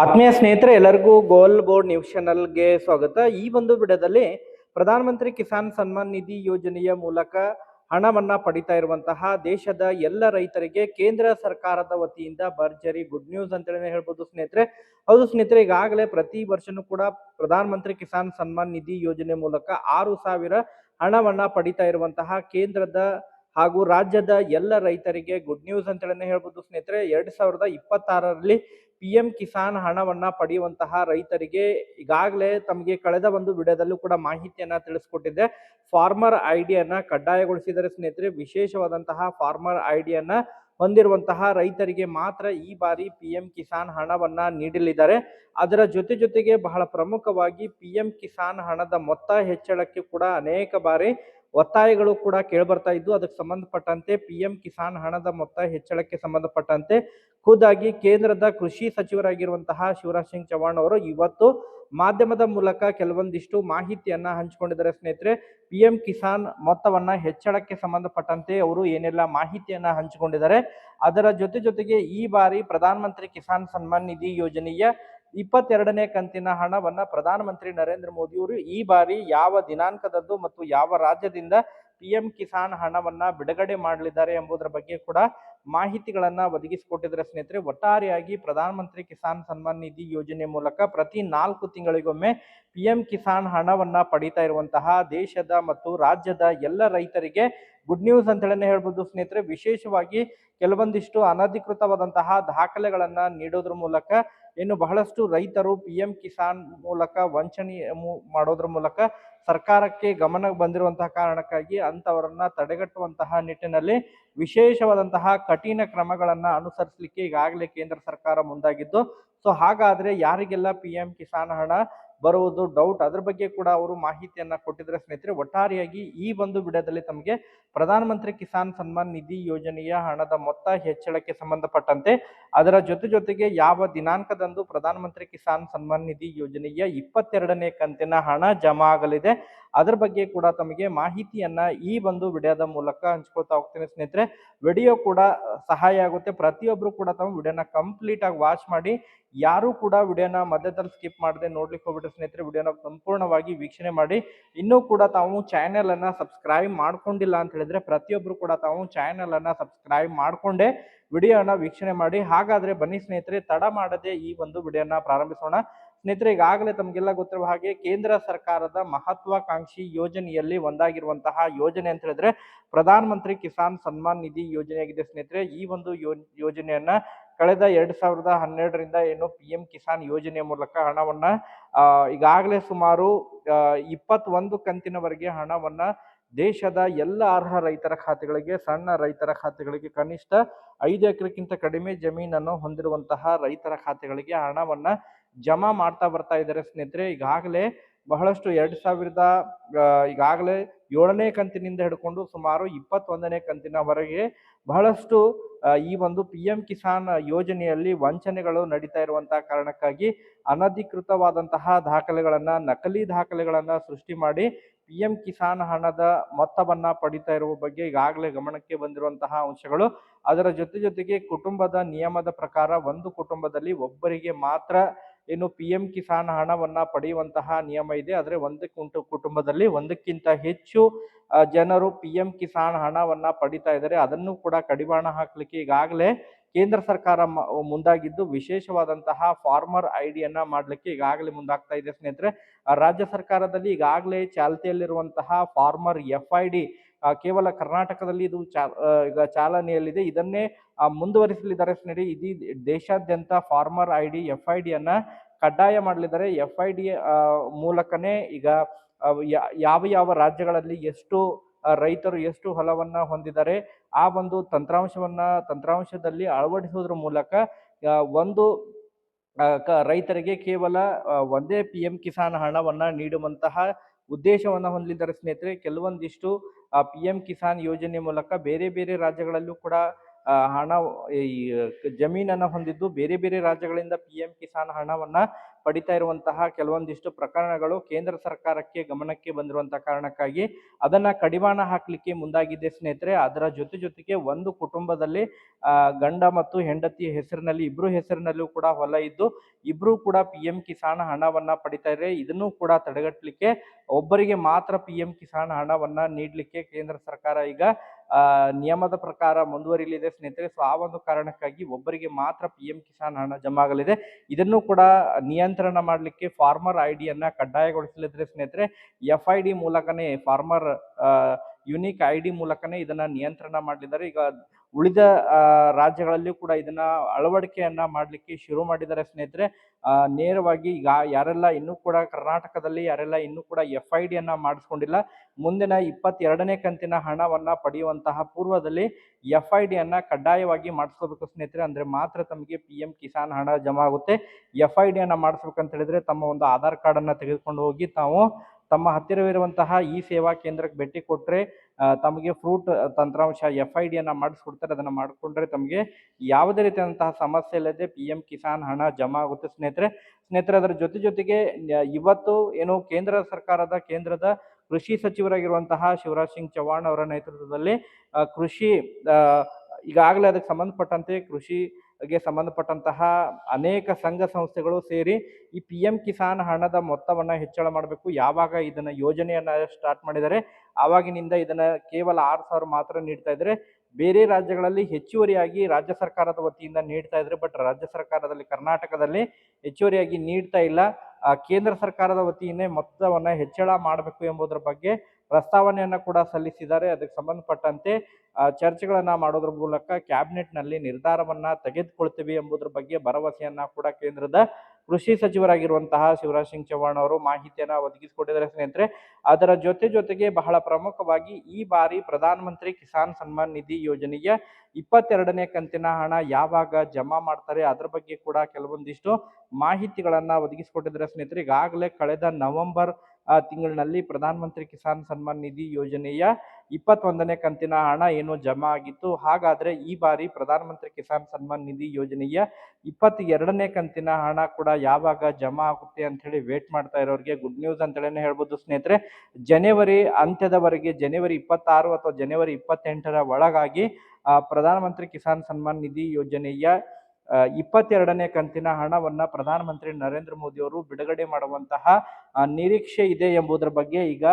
ಆತ್ಮೀಯ ಸ್ನೇಹಿತರೆ, ಎಲ್ಲರಿಗೂ ಗೋಲ್ ಬೋರ್ಡ್ ನ್ಯೂಸ್ ಚಾನಲ್ಗೆ ಸ್ವಾಗತ. ಈ ಒಂದು ಬಿಡದಲ್ಲಿ ಪ್ರಧಾನಮಂತ್ರಿ ಕಿಸಾನ್ ಸನ್ಮಾನ್ ನಿಧಿ ಯೋಜನೆಯ ಮೂಲಕ ಹಣವನ್ನ ಪಡಿತಾ ಇರುವಂತಹ ದೇಶದ ಎಲ್ಲ ರೈತರಿಗೆ ಕೇಂದ್ರ ಸರ್ಕಾರದ ವತಿಯಿಂದ ಭರ್ಜರಿ ಗುಡ್ ನ್ಯೂಸ್ ಅಂತೇಳಿ ಹೇಳ್ಬೋದು ಸ್ನೇಹಿತರೆ. ಹೌದು ಸ್ನೇಹಿತರೆ, ಈಗಾಗಲೇ ಪ್ರತಿ ವರ್ಷನೂ ಕೂಡ ಪ್ರಧಾನಮಂತ್ರಿ ಕಿಸಾನ್ ಸನ್ಮಾನ್ ನಿಧಿ ಯೋಜನೆ ಮೂಲಕ ಆರು ಸಾವಿರ ಹಣವನ್ನ ಪಡಿತಾ ಇರುವಂತಹ ಕೇಂದ್ರದ ಹಾಗೂ ರಾಜ್ಯದ ಎಲ್ಲ ರೈತರಿಗೆ ಗುಡ್ ನ್ಯೂಸ್ ಅಂತೇಳಿ ಹೇಳ್ಬೋದು ಸ್ನೇಹಿತರೆ, ಎರಡ್ ಸಾವಿರದ ಇಪ್ಪತ್ತಾರರಲ್ಲಿ ಪಿ ಎಂ ಕಿಸಾನ್ ಹಣವನ್ನ ಪಡೆಯುವಂತಹ ರೈತರಿಗೆ ಈಗಾಗಲೇ ತಮಗೆ ಕಳೆದ ಒಂದು ವಿಡಿಯೋದಲ್ಲೂ ಕೂಡ ಮಾಹಿತಿಯನ್ನ ತಿಳಿಸ್ಕೊಟ್ಟಿದ್ದೆ. ಫಾರ್ಮರ್ ಐಡಿಯನ್ನ ಕಡ್ಡಾಯಗೊಳಿಸಿದರೆ ಸ್ನೇಹಿತರೆ, ವಿಶೇಷವಾದಂತಹ ಫಾರ್ಮರ್ ಐಡಿಯನ್ನ ಹೊಂದಿರುವಂತಹ ರೈತರಿಗೆ ಮಾತ್ರ ಈ ಬಾರಿ ಪಿ ಎಂ ಕಿಸಾನ್ ಹಣವನ್ನ ನೀಡಲಿದ್ದಾರೆ. ಅದರ ಜೊತೆ ಜೊತೆಗೆ ಬಹಳ ಪ್ರಮುಖವಾಗಿ ಪಿ ಎಂ ಕಿಸಾನ್ ಹಣದ ಮೊತ್ತ ಹೆಚ್ಚಳಕ್ಕೆ ಕೂಡ ಅನೇಕ ಬಾರಿ ಒತ್ತಾಯಗಳು ಕೂಡ ಕೇಳ್ಬರ್ತಾ ಇದ್ದು ಅದಕ್ಕೆ ಸಂಬಂಧಪಟ್ಟಂತೆ ಪಿ ಎಂ ಕಿಸಾನ್ ಹಣದ ಮೊತ್ತ ಹೆಚ್ಚಳಕ್ಕೆ ಸಂಬಂಧಪಟ್ಟಂತೆ ಖುದ್ದಾಗಿ ಕೇಂದ್ರದ ಕೃಷಿ ಸಚಿವರಾಗಿರುವಂತಹ ಶಿವರಾಜ್ ಸಿಂಗ್ ಚೌಹಾಣ್ ಅವರು ಇವತ್ತು ಮಾಧ್ಯಮದ ಮೂಲಕ ಕೆಲವೊಂದಿಷ್ಟು ಮಾಹಿತಿಯನ್ನ ಹಂಚಿಕೊಂಡಿದ್ದಾರೆ. ಸ್ನೇಹಿತರೆ ಪಿ ಎಂ ಕಿಸಾನ್ ಮೊತ್ತವನ್ನ ಹೆಚ್ಚಳಕ್ಕೆ ಸಂಬಂಧಪಟ್ಟಂತೆ ಅವರು ಏನೆಲ್ಲ ಮಾಹಿತಿಯನ್ನ ಹಂಚಿಕೊಂಡಿದ್ದಾರೆ. ಅದರ ಜೊತೆ ಜೊತೆಗೆ ಈ ಬಾರಿ ಪ್ರಧಾನಮಂತ್ರಿ ಕಿಸಾನ್ ಸನ್ಮಾನ್ ನಿಧಿ ಯೋಜನೆಯ ಇಪ್ಪತ್ತೆರಡನೇ ಕಂತಿನ ಹಣವನ್ನ ಪ್ರಧಾನಮಂತ್ರಿ ನರೇಂದ್ರ ಮೋದಿಯವರು ಈ ಬಾರಿ ಯಾವ ದಿನಾಂಕದದ್ದು ಮತ್ತು ಯಾವ ರಾಜ್ಯದಿಂದ ಪಿ ಎಂ ಕಿಸಾನ್ ಹಣವನ್ನ ಬಿಡುಗಡೆ ಮಾಡಲಿದ್ದಾರೆ ಎಂಬುದರ ಬಗ್ಗೆ ಕೂಡ ಮಾಹಿತಿಗಳನ್ನ ಒದಗಿಸಿಕೊಟ್ಟಿದ್ದಾರೆ ಸ್ನೇಹಿತರೆ. ಒಟ್ಟಾರೆಯಾಗಿ ಪ್ರಧಾನಮಂತ್ರಿ ಕಿಸಾನ್ ಸನ್ಮಾನ್ ನಿಧಿ ಯೋಜನೆ ಮೂಲಕ ಪ್ರತಿ ನಾಲ್ಕು ತಿಂಗಳಿಗೊಮ್ಮೆ ಪಿ ಎಂ ಕಿಸಾನ್ ಹಣವನ್ನ ಪಡಿತಾ ಇರುವಂತಹ ದೇಶದ ಮತ್ತು ರಾಜ್ಯದ ಎಲ್ಲ ರೈತರಿಗೆ ಗುಡ್ ನ್ಯೂಸ್ ಅಂತೇಳಿ ಹೇಳ್ಬೋದು ಸ್ನೇಹಿತರೆ. ವಿಶೇಷವಾಗಿ ಕೆಲವೊಂದಿಷ್ಟು ಅನಧಿಕೃತವಾದಂತಹ ದಾಖಲೆಗಳನ್ನ ನೀಡೋದ್ರ ಮೂಲಕ, ಇನ್ನು ಬಹಳಷ್ಟು ರೈತರು ಪಿ ಎಂ ಕಿಸಾನ್ ಮೂಲಕ, ವಂಚನೆ ಮಾಡೋದ್ರ ಮೂಲಕ ಸರ್ಕಾರಕ್ಕೆ ಗಮನ ಬಂದಿರುವಂತಹ ಕಾರಣಕ್ಕಾಗಿ ಅಂತವರನ್ನ ತಡೆಗಟ್ಟುವಂತಹ ನಿಟ್ಟಿನಲ್ಲಿ ವಿಶೇಷವಾದಂತಹ ಕಠಿಣ ಕ್ರಮಗಳನ್ನ ಅನುಸರಿಸಲಿಕ್ಕೆ ಈಗಾಗಲೇ ಕೇಂದ್ರ ಸರ್ಕಾರ ಮುಂದಾಗಿದ್ದು. ಸೊ ಹಾಗಾದ್ರೆ ಯಾರಿಗೆಲ್ಲ ಪಿ ಎಂ ಕಿಸಾನ್ ಹಣ ಬರುವುದು ಡೌಟ್ ಅದ್ರ ಬಗ್ಗೆ ಕೂಡ ಅವರು ಮಾಹಿತಿಯನ್ನ ಕೊಟ್ಟಿದ್ರೆ ಸ್ನೇಹಿತರೆ, ಒಟ್ಟಾರೆಯಾಗಿ ಈ ಒಂದು ವಿಡಿಯೋದಲ್ಲಿ ತಮಗೆ ಪ್ರಧಾನಮಂತ್ರಿ ಕಿಸಾನ್ ಸನ್ಮಾನ್ ನಿಧಿ ಯೋಜನೆಯ ಹಣದ ಮೊತ್ತ ಹೆಚ್ಚಳಕ್ಕೆ ಸಂಬಂಧಪಟ್ಟಂತೆ ಅದರ ಜೊತೆ ಜೊತೆಗೆ ಯಾವ ದಿನಾಂಕದಂದು ಪ್ರಧಾನಮಂತ್ರಿ ಕಿಸಾನ್ ಸನ್ಮಾನ್ ನಿಧಿ ಯೋಜನೆಯ ಇಪ್ಪತ್ತೆರಡನೇ ಕಂತಿನ ಹಣ ಜಮಾ ಆಗಲಿದೆ, ಅದರ ಬಗ್ಗೆ ಕೂಡ ತಮಗೆ ಮಾಹಿತಿಯನ್ನ ಈ ಒಂದು ವಿಡಿಯೋದ ಮೂಲಕ ಹಂಚ್ಕೊಳ್ತಾ ಹೋಗ್ತೀನಿ ಸ್ನೇಹಿತರೆ. ವಿಡಿಯೋ ಕೂಡ ಸಹಾಯ ಆಗುತ್ತೆ. ಪ್ರತಿಯೊಬ್ಬರು ಕೂಡ ತಮ್ಮ ವಿಡಿಯೋನ ಕಂಪ್ಲೀಟ್ ಆಗಿ ವಾಚ್ ಮಾಡಿ. ಯಾರು ಕೂಡ ವಿಡಿಯೋನ ಮಧ್ಯದಲ್ಲಿ ಸ್ಕಿಪ್ ಮಾಡದೆ ನೋಡ್ಲಿಕ್ಕೆ ಹೋಗ್ಬಿಟ್ರೆ ಸ್ನೇಹಿತರೆ ವಿಡಿಯೋನ ಸಂಪೂರ್ಣವಾಗಿ ವೀಕ್ಷಣೆ ಮಾಡಿ. ಇನ್ನೂ ಕೂಡ ತಾವು ಚಾನೆಲ್ ಅನ್ನ ಸಬ್ಸ್ಕ್ರೈಬ್ ಮಾಡ್ಕೊಂಡಿಲ್ಲ ಅಂತ ಹೇಳಿದ್ರೆ ಪ್ರತಿಯೊಬ್ರು ಕೂಡ ತಾವು ಚಾನೆಲ್ ಅನ್ನ ಸಬ್ಸ್ಕ್ರೈಬ್ ಮಾಡ್ಕೊಂಡೆ ವಿಡಿಯೋನ ವೀಕ್ಷಣೆ ಮಾಡಿ. ಹಾಗಾದ್ರೆ ಬನ್ನಿ ಸ್ನೇಹಿತರೆ, ತಡ ಮಾಡದೆ ಈ ಒಂದು ವಿಡಿಯೋನ ಪ್ರಾರಂಭಿಸೋಣ. ಸ್ನೇಹಿತರೆ, ಈಗಾಗಲೇ ತಮಗೆಲ್ಲ ಗೊತ್ತಿರುವ ಹಾಗೆ ಕೇಂದ್ರ ಸರ್ಕಾರದ ಮಹತ್ವಾಕಾಂಕ್ಷಿ ಯೋಜನೆಯಲ್ಲಿ ಒಂದಾಗಿರುವಂತಹ ಯೋಜನೆ ಅಂತ ಹೇಳಿದ್ರೆ ಪ್ರಧಾನ ಮಂತ್ರಿ ಕಿಸಾನ್ ಸನ್ಮಾನ್ ನಿಧಿ ಯೋಜನೆಯಾಗಿದೆ ಸ್ನೇಹಿತರೆ. ಈ ಒಂದು ಯೋಜನೆಯನ್ನ ಕಳೆದ ಎರಡ್ ಸಾವಿರದ ಹನ್ನೆರಡರಿಂದ ಏನು ಪಿ ಎಂ ಕಿಸಾನ್ ಯೋಜನೆಯ ಮೂಲಕ ಹಣವನ್ನ ಈಗಾಗಲೇ ಸುಮಾರು ಇಪ್ಪತ್ತೊಂದು ಕಂತಿನವರೆಗೆ ಹಣವನ್ನ ದೇಶದ ಎಲ್ಲ ಅರ್ಹ ರೈತರ ಖಾತೆಗಳಿಗೆ, ಸಣ್ಣ ರೈತರ ಖಾತೆಗಳಿಗೆ, ಕನಿಷ್ಠ ಐದು ಎಕರೆಕ್ಕಿಂತ ಕಡಿಮೆ ಜಮೀನನ್ನು ಹೊಂದಿರುವಂತಹ ರೈತರ ಖಾತೆಗಳಿಗೆ ಹಣವನ್ನ ಜಮಾ ಮಾಡ್ತಾ ಬರ್ತಾ ಇದ್ದಾರೆ ಸ್ನೇಹಿತರೆ. ಈಗಾಗಲೇ ಬಹಳಷ್ಟು ಎರಡು ಸಾವಿರದ ಈಗಾಗಲೇ ಏಳನೇ ಕಂತಿನಿಂದ ಹಿಡ್ಕೊಂಡು ಸುಮಾರು ಇಪ್ಪತ್ತೊಂದನೇ ಕಂತಿನವರೆಗೆ ಬಹಳಷ್ಟು ಈ ಒಂದು ಪಿ ಎಂ ಕಿಸಾನ್ ಯೋಜನೆಯಲ್ಲಿ ವಂಚನೆಗಳು ನಡೀತಾ ಇರುವಂತಹ ಕಾರಣಕ್ಕಾಗಿ ಅನಧಿಕೃತವಾದಂತಹ ದಾಖಲೆಗಳನ್ನ, ನಕಲಿ ದಾಖಲೆಗಳನ್ನ ಸೃಷ್ಟಿ ಮಾಡಿ ಪಿ ಎಂ ಕಿಸಾನ್ ಹಣದ ಮೊತ್ತವನ್ನ ಪಡಿತಾ ಇರುವ ಬಗ್ಗೆ ಈಗಾಗಲೇ ಗಮನಕ್ಕೆ ಬಂದಿರುವಂತಹ ಅಂಶಗಳು. ಅದರ ಜೊತೆ ಜೊತೆಗೆ ಕುಟುಂಬದ ನಿಯಮದ ಪ್ರಕಾರ ಒಂದು ಕುಟುಂಬದಲ್ಲಿ ಒಬ್ಬರಿಗೆ ಮಾತ್ರ ಏನು ಪಿ ಎಂ ಕಿಸಾನ್ ಹಣವನ್ನ ಪಡೆಯುವಂತಹ ನಿಯಮ ಇದೆ. ಆದರೆ ಒಂದು ಕುಂಟು, ಕುಟುಂಬದಲ್ಲಿ ಒಂದಕ್ಕಿಂತ ಹೆಚ್ಚು ಜನರು ಪಿ ಎಂ ಕಿಸಾನ್ ಹಣವನ್ನ ಪಡಿತಾ ಇದ್ದಾರೆ. ಅದನ್ನು ಕೂಡ ಕಡಿವಾಣ ಹಾಕ್ಲಿಕ್ಕೆ ಈಗಾಗಲೇ ಕೇಂದ್ರ ಸರ್ಕಾರ ಮುಂದಾಗಿದ್ದು ವಿಶೇಷವಾದಂತಹ ಫಾರ್ಮರ್ ಐಡಿಯನ್ನ ಮಾಡ್ಲಿಕ್ಕೆ ಈಗಾಗಲೇ ಮುಂದಾಗ್ತಾ ಇದೆ ಸ್ನೇಹಿತರೆ. ರಾಜ್ಯ ಸರ್ಕಾರದಲ್ಲಿ ಈಗಾಗಲೇ ಚಾಲ್ತಿಯಲ್ಲಿರುವಂತಹ ಫಾರ್ಮರ್ ಎಫ್ ಐ ಡಿ ಕೇವಲ ಕರ್ನಾಟಕದಲ್ಲಿ ಇದು ಚಾ ಈಗ ಚಾಲನೆಯಲ್ಲಿದೆ. ಇದನ್ನೇ ಮುಂದುವರಿಸಲಿದ್ದಾರೆ ಸ್ನೇಹಿತರೆ ಇದೀ ದೇಶಾದ್ಯಂತ farmer I D F I ಡಿಯನ್ನು ಕಡ್ಡಾಯ ಮಾಡಲಿದ್ದಾರೆ. ಎಫ್ ಐ ಡಿ ಮೂಲಕನೇ ಈಗ ಯಾವ ಯಾವ ರಾಜ್ಯಗಳಲ್ಲಿ ಎಷ್ಟು ರೈತರು ಎಷ್ಟು ಹೊಲವನ್ನ ಹೊಂದಿದ್ದಾರೆ, ಆ ಒಂದು ತಂತ್ರಾಂಶವನ್ನ, ತಂತ್ರಾಂಶದಲ್ಲಿ ಅಳವಡಿಸುವುದರ ಮೂಲಕ ಒಂದು ರೈತರಿಗೆ ಕೇವಲ ಒಂದೇ ಪಿ ಎಂ ಕಿಸಾನ್ ಹಣವನ್ನ ನೀಡುವಂತಹ ಉದ್ದೇಶವನ್ನ ಹೊಂದಿದ್ದಾರೆ ಸ್ನೇಹಿತರೆ. ಕೆಲವೊಂದಿಷ್ಟು ಪಿ ಎಂ ಕಿಸಾನ್ ಯೋಜನೆ ಮೂಲಕ ಬೇರೆ ಬೇರೆ ರಾಜ್ಯಗಳಲ್ಲೂ ಕೂಡ ಹಣ, ಈ, ಜಮೀನನ್ನ ಹೊಂದಿದ್ದು ಬೇರೆ ಬೇರೆ ರಾಜ್ಯಗಳಿಂದ ಪಿ ಎಂ ಕಿಸಾನ್ ಹಣವನ್ನ ಪಡಿತಾ ಇರುವಂತಹ ಕೆಲವೊಂದಿಷ್ಟು ಪ್ರಕರಣಗಳು ಕೇಂದ್ರ ಸರ್ಕಾರಕ್ಕೆ ಗಮನಕ್ಕೆ ಬಂದಿರುವಂತಹ ಕಾರಣಕ್ಕಾಗಿ ಅದನ್ನ ಕಡಿವಾಣ ಹಾಕ್ಲಿಕ್ಕೆ ಮುಂದಾಗಿದೆ ಸ್ನೇಹಿತರೆ. ಅದರ ಜೊತೆ ಜೊತೆಗೆ ಒಂದು ಕುಟುಂಬದಲ್ಲಿ ಗಂಡ ಮತ್ತು ಹೆಂಡತಿ ಹೆಸರಿನಲ್ಲಿ, ಇಬ್ರು ಹೆಸರಿನಲ್ಲೂ ಕೂಡ ಹೊಲ ಇದ್ದು, ಇಬ್ರು ಕೂಡ ಪಿ ಎಂ ಕಿಸಾನ್ ಹಣವನ್ನ ಪಡಿತಾ ಇದ್ರೆ ಇದನ್ನು ಕೂಡ ತಡೆಗಟ್ಟಲಿಕ್ಕೆ ಒಬ್ಬರಿಗೆ ಮಾತ್ರ ಪಿ ಎಂ ಕಿಸಾನ್ ಹಣವನ್ನ ನೀಡಲಿಕ್ಕೆ ಕೇಂದ್ರ ಸರ್ಕಾರ ಈಗ ನಿಯಮದ ಪ್ರಕಾರ ಮುಂದುವರಿಲಿದೆ ಸ್ನೇಹಿತರೆ. ಸೊ ಆ ಒಂದು ಕಾರಣಕ್ಕಾಗಿ ಒಬ್ಬರಿಗೆ ಮಾತ್ರ ಪಿ ಎಂ ಕಿಸಾನ್ ಹಣ ಜಮಾ ಆಗಲಿದೆ ಇದನ್ನು ಕೂಡ ನಿಯಂತ್ರಣ ಮಾಡಲಿಕ್ಕೆ ಫಾರ್ಮರ್ ಐ ಡಿಯನ್ನ ಕಡ್ಡಾಯಗೊಳಿಸಲಿದ್ರೆ ಸ್ನೇಹಿತರೆ. ಎಫ್ ಐ ಡಿ ಮೂಲಕನೇ ಫಾರ್ಮರ್ ಯುನಿಕ್ ಐ ಡಿ ಮೂಲಕನೇ ಇದನ್ನ ನಿಯಂತ್ರಣ ಮಾಡಲಿದ್ದಾರೆ. ಈಗ ಉಳಿದ ರಾಜ್ಯಗಳಲ್ಲಿಯೂ ಕೂಡ ಇದನ್ನ ಅಳವಡಿಕೆಯನ್ನ ಮಾಡಲಿಕ್ಕೆ ಶುರು ಮಾಡಿದ್ದಾರೆ ಸ್ನೇಹಿತರೆ. ನೇರವಾಗಿ ಈಗ ಯಾರೆಲ್ಲ ಇನ್ನೂ ಕೂಡ ಕರ್ನಾಟಕದಲ್ಲಿ, ಯಾರೆಲ್ಲ ಇನ್ನೂ ಕೂಡ ಎಫ್ ಐ ಡಿಯನ್ನ ಮಾಡಿಸ್ಕೊಂಡಿಲ್ಲ, ಮುಂದಿನ ಇಪ್ಪತ್ತೆರಡನೇ ಕಂತಿನ ಹಣವನ್ನ ಪಡೆಯುವಂತಹ ಪೂರ್ವದಲ್ಲಿ ಎಫ್ ಐ ಡಿಯನ್ನ ಕಡ್ಡಾಯವಾಗಿ ಮಾಡಿಸ್ಕೋಬೇಕು ಸ್ನೇಹಿತರೆ. ಅಂದ್ರೆ ಮಾತ್ರ ತಮಗೆ ಪಿ ಎಂ ಕಿಸಾನ್ ಹಣ ಜಮಾ ಆಗುತ್ತೆ. ಎಫ್ ಐ ಡಿಯನ್ನ ಮಾಡಿಸ್ಬೇಕಂತ ಹೇಳಿದ್ರೆ ತಮ್ಮ ಒಂದು ಆಧಾರ್ ಕಾರ್ಡ್ ಅನ್ನ ತೆಗೆದುಕೊಂಡು ಹೋಗಿ ತಾವು ತಮ್ಮ ಹತ್ತಿರವಿರುವಂತಹ ಈ ಸೇವಾ ಕೇಂದ್ರಕ್ಕೆ ಭೇಟಿ ಕೊಟ್ಟರೆ ತಮಗೆ ಫ್ರೂಟ್ ತಂತ್ರಾಂಶ ಎಫ್ ಐ ಡಿಯನ್ನು ಮಾಡಿಸ್ಕೊಡ್ತಾರೆ. ಅದನ್ನು ಮಾಡಿಕೊಂಡ್ರೆ ತಮಗೆ ಯಾವುದೇ ರೀತಿಯಾದಂತಹ ಸಮಸ್ಯೆ ಇಲ್ಲದೆ ಪಿ ಎಂ ಕಿಸಾನ್ ಹಣ ಜಮಾ ಆಗುತ್ತೆ. ಸ್ನೇಹಿತರೆ ಸ್ನೇಹಿತರೆ, ಅದರ ಜೊತೆ ಜೊತೆಗೆ ಇವತ್ತು ಏನು ಕೇಂದ್ರ ಸರ್ಕಾರದ, ಕೇಂದ್ರದ ಕೃಷಿ ಸಚಿವರಾಗಿರುವಂತಹ ಶಿವರಾಜ್ ಸಿಂಗ್ ಚೌಹಾಣ್ ಅವರ ನೇತೃತ್ವದಲ್ಲಿ ಕೃಷಿ ಈಗಾಗಲೇ ಅದಕ್ಕೆ ಸಂಬಂಧಪಟ್ಟಂತೆ ಕೃಷಿಗೆ ಸಂಬಂಧಪಟ್ಟಂತಹ ಅನೇಕ ಸಂಘ ಸಂಸ್ಥೆಗಳು ಸೇರಿ ಈ ಪಿ ಎಂ ಕಿಸಾನ್ ಹಣದ ಮೊತ್ತವನ್ನು ಹೆಚ್ಚಳ ಮಾಡಬೇಕು. ಯಾವಾಗ ಇದನ್ನ ಯೋಜನೆಯನ್ನ ಸ್ಟಾರ್ಟ್ ಮಾಡಿದರೆ ಆವಾಗಿನಿಂದ ಇದನ್ನ ಕೇವಲ ಆರು ಸಾವಿರ ಮಾತ್ರ ನೀಡ್ತಾ ಇದ್ರೆ ಬೇರೆ ರಾಜ್ಯಗಳಲ್ಲಿ ಹೆಚ್ಚುವರಿಯಾಗಿ ರಾಜ್ಯ ಸರ್ಕಾರದ ವತಿಯಿಂದ ನೀಡ್ತಾ ಇದ್ರೆ ಬಟ್ ರಾಜ್ಯ ಸರ್ಕಾರದಲ್ಲಿ, ಕರ್ನಾಟಕದಲ್ಲಿ ಹೆಚ್ಚುವರಿಯಾಗಿ ನೀಡ್ತಾ ಇಲ್ಲ. ಕೇಂದ್ರ ಸರ್ಕಾರದ ವತಿಯಿಂದ ಮೊತ್ತವನ್ನ ಹೆಚ್ಚಳ ಮಾಡಬೇಕು ಎಂಬುದರ ಬಗ್ಗೆ ಪ್ರಸ್ತಾವನೆಯನ್ನ ಕೂಡ ಸಲ್ಲಿಸಿದ್ದಾರೆ. ಅದಕ್ಕೆ ಸಂಬಂಧಪಟ್ಟಂತೆ ಚರ್ಚೆಗಳನ್ನ ಮಾಡೋದ್ರ ಮೂಲಕ ಕ್ಯಾಬಿನೆಟ್ನಲ್ಲಿ ನಿರ್ಧಾರವನ್ನ ತೆಗೆದುಕೊಳ್ತೀವಿ ಎಂಬುದ್ರ ಬಗ್ಗೆ ಭರವಸೆಯನ್ನ ಕೂಡ ಕೇಂದ್ರದ ಕೃಷಿ ಸಚಿವರಾಗಿರುವಂತಹ ಶಿವರಾಜ್ ಸಿಂಗ್ ಚೌಹಾಣ್ ಅವರು ಮಾಹಿತಿಯನ್ನ ಒದಗಿಸಿಕೊಟ್ಟಿದ್ದಾರೆ. ಸ್ನೇಹಿತರೆ, ಅದರ ಜೊತೆ ಜೊತೆಗೆ ಬಹಳ ಪ್ರಮುಖವಾಗಿ ಈ ಬಾರಿ ಪ್ರಧಾನ ಮಂತ್ರಿ ಕಿಸಾನ್ ಸನ್ಮಾನ್ ನಿಧಿ ಯೋಜನೆಯ ಇಪ್ಪತ್ತೆರಡನೇ ಕಂತಿನ ಹಣ ಯಾವಾಗ ಜಮಾ ಮಾಡ್ತಾರೆ ಅದರ ಬಗ್ಗೆ ಕೂಡ ಕೆಲವೊಂದಿಷ್ಟು ಮಾಹಿತಿಗಳನ್ನ ಒದಗಿಸಿಕೊಟ್ಟಿದ್ದಾರೆ. ಸ್ನೇಹಿತರೆ, ಈಗಾಗಲೇ ಕಳೆದ ನವೆಂಬರ್ ತಿಂಗಳಿನಲ್ಲಿ ಪ್ರಧಾನ ಮಂತ್ರಿ ಕಿಸಾನ್ ಸನ್ಮಾನ್ ನಿಧಿ ಯೋಜನೆಯ ಇಪ್ಪತ್ತೊಂದನೇ ಕಂತಿನ ಹಣ ಏನು ಜಮಾ ಆಗಿತ್ತು. ಹಾಗಾದ್ರೆ ಈ ಬಾರಿ ಪ್ರಧಾನ ಮಂತ್ರಿ ಕಿಸಾನ್ ಸನ್ಮಾನ್ ನಿಧಿ ಯೋಜನೆಯ ಇಪ್ಪತ್ತೆರಡನೇ ಕಂತಿನ ಹಣ ಕೂಡ ಯಾವಾಗ ಜಮಾ ಆಗುತ್ತೆ ಅಂತ ಹೇಳಿ ವೇಟ್ ಮಾಡ್ತಾ ಇರೋರಿಗೆ ಗುಡ್ ನ್ಯೂಸ್ ಅಂತ ಹೇಳಿನೇ ಹೇಳ್ಬೋದು ಸ್ನೇಹಿತರೆ. ಜನವರಿ ಅಂತ್ಯದವರೆಗೆ, ಜನವರಿ ಇಪ್ಪತ್ತಾರು ಅಥವಾ ಜನವರಿ ಇಪ್ಪತ್ತೆಂಟರ ಒಳಗಾಗಿ ಪ್ರಧಾನ ಮಂತ್ರಿ ಕಿಸಾನ್ ಸನ್ಮಾನ್ ನಿಧಿ ಯೋಜನೆಯ ಇಪ್ಪತ್ತೆರಡನೇ ಕಂತಿನ ಹಣವನ್ನ ಪ್ರಧಾನಮಂತ್ರಿ ನರೇಂದ್ರ ಮೋದಿ ಅವರು ಬಿಡುಗಡೆ ಮಾಡುವಂತಹ ನಿರೀಕ್ಷೆ ಇದೆ ಎಂಬುದರ ಬಗ್ಗೆ ಈಗ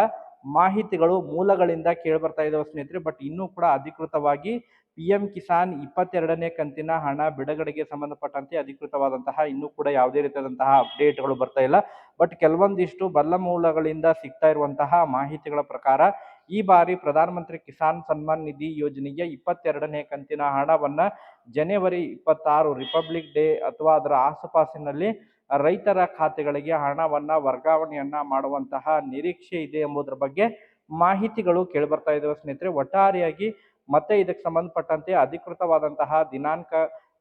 ಮಾಹಿತಿಗಳು ಮೂಲಗಳಿಂದ ಕೇಳಿ ಬರ್ತಾ ಇದಾವೆ ಸ್ನೇಹಿತರೆ. ಬಟ್ ಇನ್ನೂ ಕೂಡ ಅಧಿಕೃತವಾಗಿ ಪಿ ಎಂ ಕಿಸಾನ್ ಇಪ್ಪತ್ತೆರಡನೇ ಕಂತಿನ ಹಣ ಬಿಡುಗಡೆಗೆ ಸಂಬಂಧಪಟ್ಟಂತೆ ಅಧಿಕೃತವಾದಂತಹ ಇನ್ನೂ ಕೂಡ ಯಾವುದೇ ರೀತಿಯಾದಂತಹ ಅಪ್ಡೇಟ್ಗಳು ಬರ್ತಾ ಇಲ್ಲ. ಬಟ್ ಕೆಲವೊಂದಿಷ್ಟು ಬಲ್ಲ ಮೂಲಗಳಿಂದ ಸಿಗ್ತಾ ಇರುವಂತಹ ಮಾಹಿತಿಗಳ ಪ್ರಕಾರ ಈ ಬಾರಿ ಪ್ರಧಾನಮಂತ್ರಿ ಕಿಸಾನ್ ಸನ್ಮಾನ್ ನಿಧಿ ಯೋಜನೆಯ ಇಪ್ಪತ್ತೆರಡನೇ ಕಂತಿನ ಹಣವನ್ನು ಜನವರಿ ಇಪ್ಪತ್ತಾರು ರಿಪಬ್ಲಿಕ್ ಡೇ ಅಥವಾ ಅದರ ಆಸುಪಾಸಿನಲ್ಲಿ ರೈತರ ಖಾತೆಗಳಿಗೆ ಹಣವನ್ನು ವರ್ಗಾವಣೆಯನ್ನ ಮಾಡುವಂತಹ ನಿರೀಕ್ಷೆ ಇದೆ ಎಂಬುದರ ಬಗ್ಗೆ ಮಾಹಿತಿಗಳು ಕೇಳಿಬರ್ತಾ ಇದ್ದಾವೆ ಸ್ನೇಹಿತರೆ. ಒಟ್ಟಾರೆಯಾಗಿ ಮತ್ತೆ ಇದಕ್ಕೆ ಸಂಬಂಧಪಟ್ಟಂತೆ ಅಧಿಕೃತವಾದಂತಹ ದಿನಾಂಕ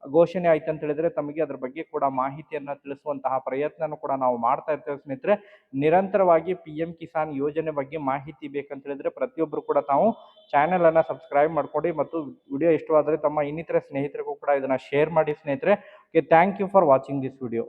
ಘೋಷಣೆ ಆಯ್ತು ಅಂತ ಹೇಳಿದ್ರೆ ತಮಗೆ ಅದ್ರ ಬಗ್ಗೆ ಕೂಡ ಮಾಹಿತಿಯನ್ನು ತಿಳಿಸುವಂತಹ ಪ್ರಯತ್ನನೂ ಕೂಡ ನಾವು ಮಾಡ್ತಾ ಇರ್ತೇವೆ ಸ್ನೇಹಿತರೆ. ನಿರಂತರವಾಗಿ ಪಿ ಎಂ ಕಿಸಾನ್ ಯೋಜನೆ ಬಗ್ಗೆ ಮಾಹಿತಿ ಬೇಕಂತ ಹೇಳಿದ್ರೆ ಪ್ರತಿಯೊಬ್ಬರು ಕೂಡ ತಾವು ಚಾನೆಲ್ ಅನ್ನ ಸಬ್ಸ್ಕ್ರೈಬ್ ಮಾಡ್ಕೊಡಿ ಮತ್ತು ವಿಡಿಯೋ ಇಷ್ಟವಾದರೆ ತಮ್ಮ ಇನ್ನಿತರ ಸ್ನೇಹಿತರಿಗೂ ಕೂಡ ಇದನ್ನ ಶೇರ್ ಮಾಡಿ ಸ್ನೇಹಿತರೆ. Okay thank you for watching this video